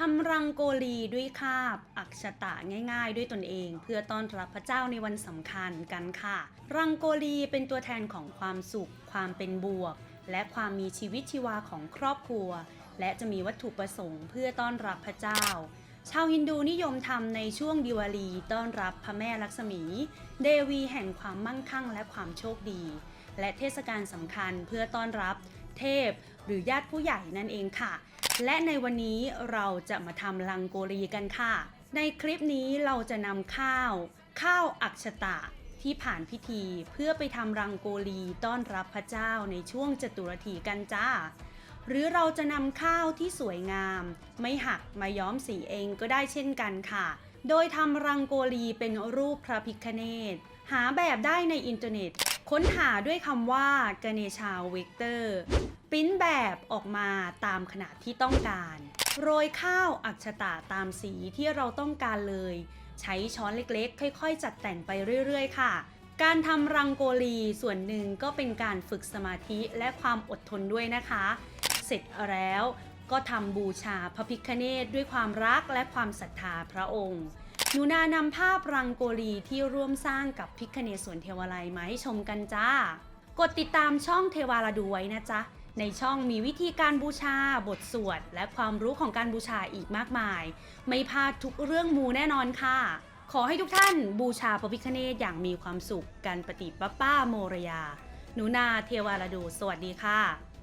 ทำรังโกลีด้วยคาบ อักษตะง่าย ๆ ด้วยตนเอง เพื่อต้อนรับพระเจ้าในวันสำคัญกันค่ะ รังโกลีเป็นตัวแทนของความสุข ความเป็นบวก และความมีชีวิตชีวาของครอบครัว และจะมีวัตถุประสงค์เพื่อต้อนรับพระเจ้า ชาวฮินดูนิยมทำในช่วงดิวาลีต้อนรับพระแม่ลักษมี เดวีแห่งความมั่งคั่งและความโชคดี และเทศกาลสำคัญเพื่อต้อนรับเทพ หรือญาติผู้ใหญ่นั่นเองค่ะ และในวันนี้เราจะมาทำลังโกลีกันค่ะ ในคลิปนี้เราจะนำข้าว ข้าวอักษตะที่ผ่านพิธีเพื่อไปทำรังโกลีต้อนรับพระเจ้าในช่วงจตุรถีกันจ้า หรือเราจะนำข้าวที่สวยงาม ไม่หักมาย้อมสีเองก็ได้เช่นกันค่ะ โดยทำรังโกลีเป็นรูปพระพิคเนตหาแบบได้ในอินเทอร์เน็ต ค้นหาด้วยคำว่ากเนชาเวกเตอร์ปิ้นแบบออกมาตามขนาดที่ต้องการ โรยข้าวอักษตะตามสีที่เราต้องการเลย ใช้ช้อนเล็กๆ ค่อยๆ จัดแต่งไปเรื่อยๆ ค่ะการทำรังโกลีส่วนหนึ่งก็เป็นการฝึกสมาธิและความอดทนด้วยนะคะ เสร็จแล้วก็ทำบูชาพระพิคเนตด้วยความรักและความศรัทธาพระองค์ หนูนานำภาพรังโกลีที่ร่วมสร้างกับพิคเนศสวนเทวาลัยมาให้ชมกันจ้า กดติดตามช่องเทวาลาดูไว้นะจ๊ะ ในช่องมีวิธีการบูชา บทสวด และความรู้ของการบูชาอีกมากมาย ไม่พลาดทุกเรื่องมูแน่นอนค่ะ ขอให้ทุกท่านบูชาพระพิคเนตอย่างมีความสุขการปฏิปป้าโมรยา หนูนาเทวาลาดู สวัสดีค่ะ